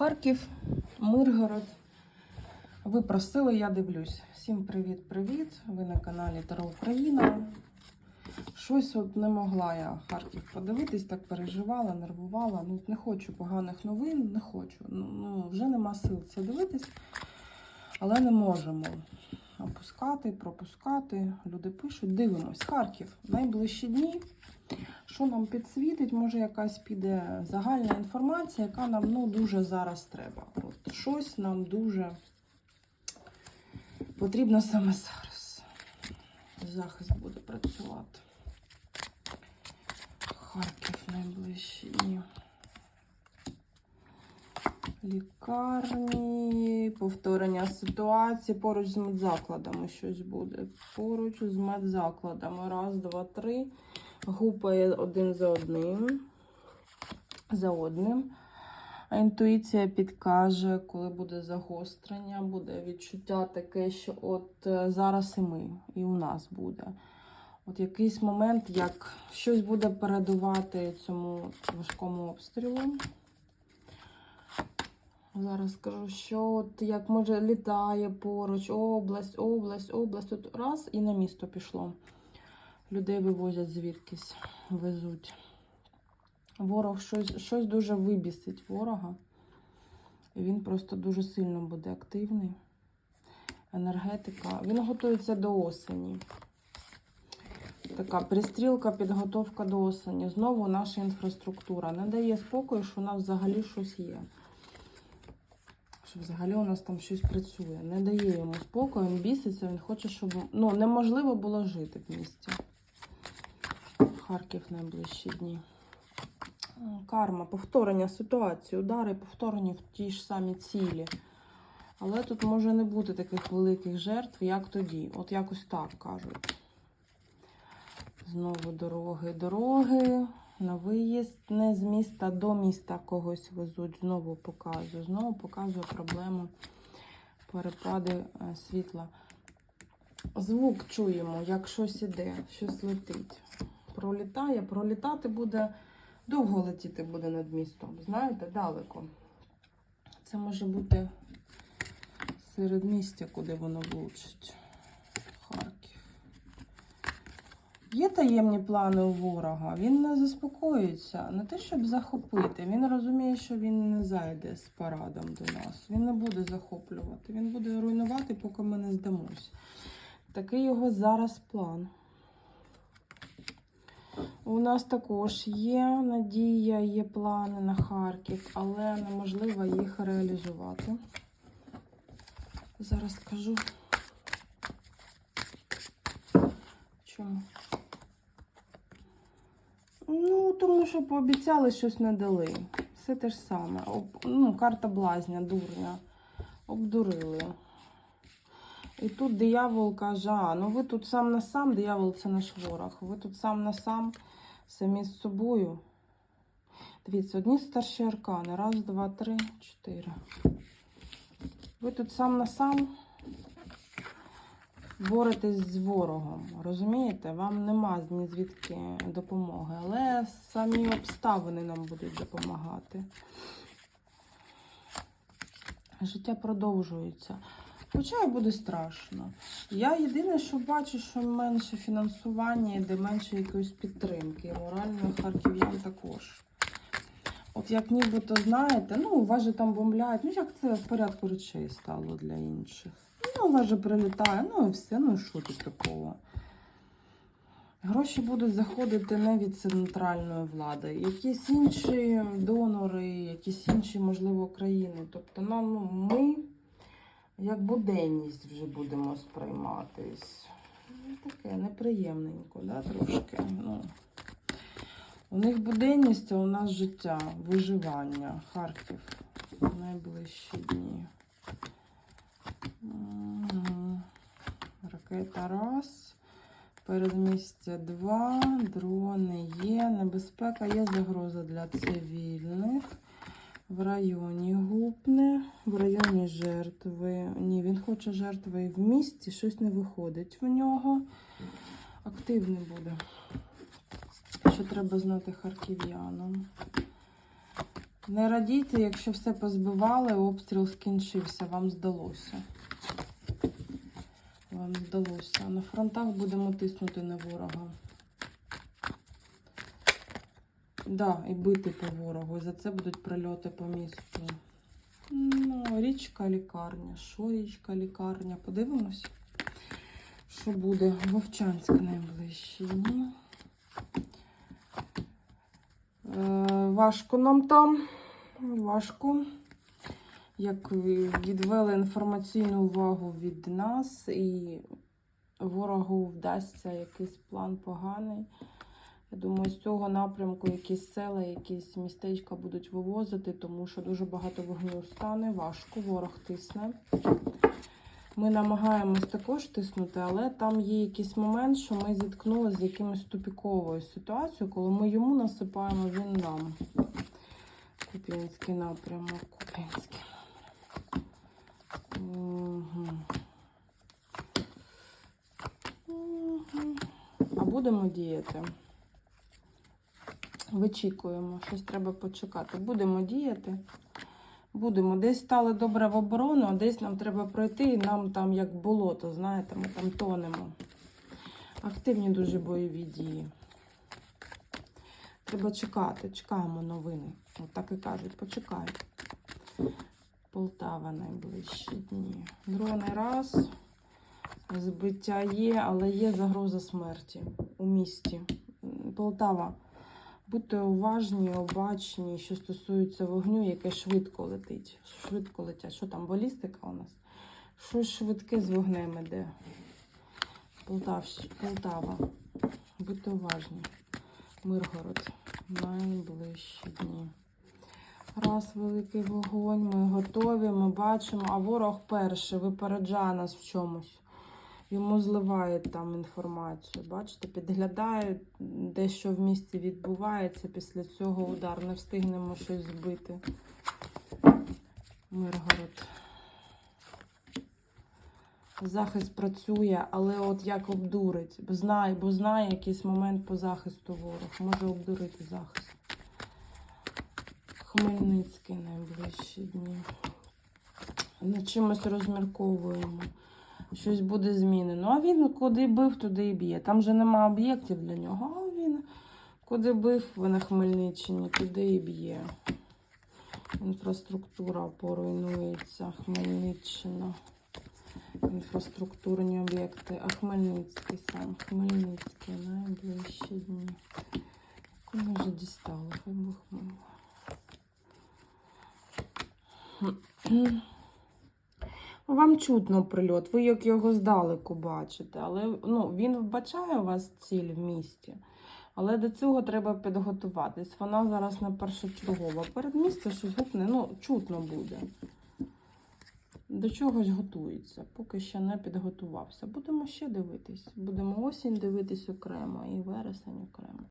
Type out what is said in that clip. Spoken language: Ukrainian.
Харків, Миргород. Ви просили, я дивлюсь. Всім привіт-привіт! Ви на каналі Таро Україна. Щось от не могла я Харків подивитись, так переживала, нервувала. Ну, не хочу поганих новин, не хочу. Ну, ну, вже нема сил це дивитись, але не можемо опускати, пропускати. Люди пишуть, дивимось. Харків, найближчі дні. Що нам підсвітить? Може, якась піде загальна інформація, яка нам ну, дуже зараз треба. От щось нам дуже потрібно саме зараз. Захист буде працювати. Харків найближчі. Лікарні, повторення ситуації. Поруч з медзакладами щось буде. Поруч з медзакладами. Раз, два, три. Гупає один за одним. За одним. А інтуїція підкаже, коли буде загострення, буде відчуття таке, що от е, зараз і ми, і у нас буде. От якийсь момент, як щось буде передувати цьому важкому обстрілу. Зараз скажу, що от як може літає поруч, область, область, область. Тут раз і на місто пішло. Людей вивозять звідкись, везуть. Ворог щось, щось дуже вибісить ворога. Він просто дуже сильно буде активний. Енергетика. Він готується до осені. Така пристрілка, підготовка до осені. Знову наша інфраструктура. Не дає спокою, що у нас взагалі щось є. Що взагалі у нас там щось працює. Не дає йому спокою, він біситься, він хоче, щоб ну, неможливо було жити в місті. Харків найближчі дні. Карма, повторення ситуації, удари повторені в ті ж самі цілі. Але тут може не бути таких великих жертв, як тоді. От якось так кажуть. Знову дороги, дороги. На виїзд не з міста до міста когось везуть. Знову показую. Знову показую проблему перепади е, світла. Звук чуємо, як щось іде, щось летить. Пролітає, пролітати буде, довго летіти буде над містом. Знаєте, далеко. Це може бути серед містя, куди воно влучить. Харків. Є таємні плани у ворога. Він не заспокоїться, не те, щоб захопити. Він розуміє, що він не зайде з парадом до нас. Він не буде захоплювати. Він буде руйнувати, поки ми не здамось. Такий його зараз план. У нас також є надія, є плани на Харків, але неможливо їх реалізувати. Зараз скажу. Чому? Ну, тому що пообіцяли, щось не дали. Все те ж саме. Об, ну, карта блазня, дурня. Обдурили. І тут диявол каже, а, ну ви тут сам на сам, диявол це наш ворог. Ви тут сам на сам, самі з собою. Дивіться, одні старші аркани. Раз, два, три, чотири. Ви тут сам на сам боретесь з ворогом. Розумієте? Вам нема ні звідки допомоги, але самі обставини нам будуть допомагати. Життя продовжується. Хоча і буде страшно. Я єдине, що бачу, що менше фінансування йде, менше якоїсь підтримки. Моральної харків'ян також. От як нібито знаєте, ну у вас же там бомбляють, ну як це в порядку речей стало для інших. Ну, у вас же прилітає, ну і все, ну і що тут такого? Гроші будуть заходити не від центральної влади, якісь інші донори, якісь інші, можливо, країни. Тобто ну, ми як буденність вже будемо сприйматись. Ну, таке неприємненько, да, трошки. Ну. У них буденність, а у нас життя, виживання, Харків найближчі дні. Ракета раз. Передмістя 2, дрони є, небезпека є загроза для цивільних. В районі гупне, в районі жертви. Ні, він хоче жертви в місті, щось не виходить в нього. Активний буде. Що треба знати харків'янам. Не радійте, якщо все позбивали, обстріл скінчився, вам здалося. Вам здалося. На фронтах будемо тиснути на ворога. Да, і бити по ворогу. І за це будуть прильоти по місту. Ну, річка лікарня. Що річка лікарня? Подивимось, що буде. Вовчанськ найближчий. Ні. Е, важко нам там. Важко. Як відвели інформаційну увагу від нас, і ворогу вдасться якийсь план поганий. Я думаю, з цього напрямку якісь села, якісь містечка будуть вивозити, тому що дуже багато вогню стане, важко, ворог тисне. Ми намагаємось також тиснути, але там є якийсь момент, що ми зіткнулися з якимось тупіковою ситуацією, коли ми йому насипаємо, він нам. Куп'янський напрямок, Куп'янський. Угу. Угу. А будемо діяти. Вичікуємо, щось треба почекати. Будемо діяти. Будемо. Десь стали добре в оборону, а десь нам треба пройти, і нам там як болото, знаєте, ми там тонемо. Активні дуже бойові дії. Треба чекати, чекаємо новини. От так і кажуть, почекай. Полтава найближчі дні. Дрони раз. Збиття є, але є загроза смерті у місті. Полтава. Будьте уважні, обачні, що стосується вогню, яке швидко летить. Швидко летять. Що там, балістика у нас? Щось швидке з вогнем іде. Полтавщ... Полтава. Будьте уважні. Миргород. Найближчі дні. Раз великий вогонь, ми готові, ми бачимо, а ворог перший випереджає нас в чомусь. Йому зливають там інформацію. Бачите, підглядають, де що в місті відбувається. Після цього удар не встигнемо щось збити. Миргород. Захист працює, але от як обдурить. Бо знає, бо знає якийсь момент по захисту ворог. Може обдурити захист. Хмельницький найближчі дні. Над чимось розмірковуємо. Щось буде змінено. А він куди бив, туди і б'є. Там же нема об'єктів для нього, а він куди бив на Хмельниччині, туди і б'є. Інфраструктура поруйнується. Хмельниччина. Інфраструктурні об'єкти. А Хмельницький сам. Хмельницький найближчі дні. Кому вже дістало? Хай Бог мило. Вам чутно прильот, ви як його здалеку бачите, але ну, він вбачає у вас ціль в місті. Але до цього треба підготуватись. Вона зараз не першочергова. Перед містом щось ну, чутно буде. До чогось готується, поки ще не підготувався. Будемо ще дивитись. Будемо осінь дивитись окремо і вересень окремо.